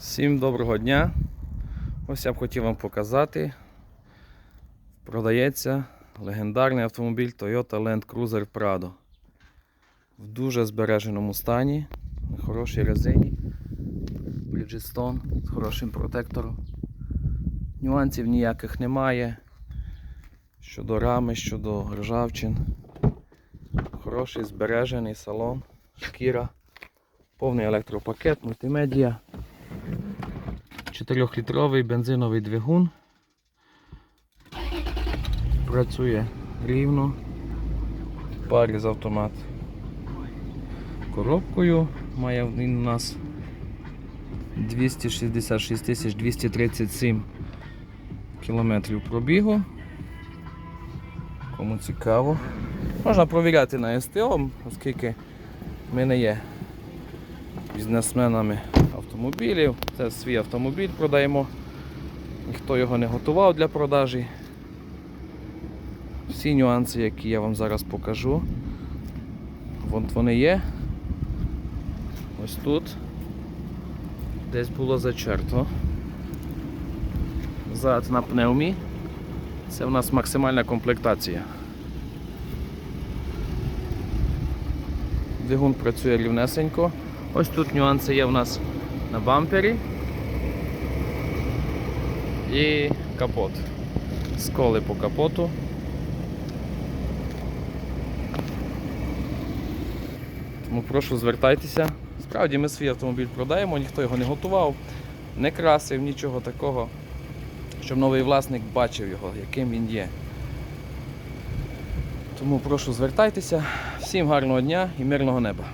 Всім доброго дня. Ось я б хотів вам показати. Продається легендарний автомобіль Toyota Land Cruiser Prado. В дуже збереженому стані, на хорошій резині. Bridgestone з хорошим протектором. Нюансів ніяких немає. Щодо рами, щодо ржавчин. Хороший збережений салон, шкіра, повний електропакет, мультимедіа. 4-літровий бензиновий двигун. Працює рівно. Парі з автомат. Коробкою має він у нас 266 237 кілометрів пробігу. Кому цікаво. Можна провіряти на СТО, оскільки ми не є бізнесменами автомобілів. Це свій автомобіль продаємо. Ніхто його не готував для продажі. Всі нюанси, які я вам зараз покажу. Вон вони є. Ось тут. Десь було зачерто. Зад на пневмі. Це у нас максимальна комплектація. Двигун працює рівнесенько. Ось тут нюанси є в нас на бампері і капот. Сколи по капоту. Тому прошу звертайтеся. Справді ми свій автомобіль продаємо, ніхто його не готував, не красив, нічого такого, щоб новий власник бачив його, яким він є. Тому прошу звертайтеся. Всім гарного дня і мирного неба.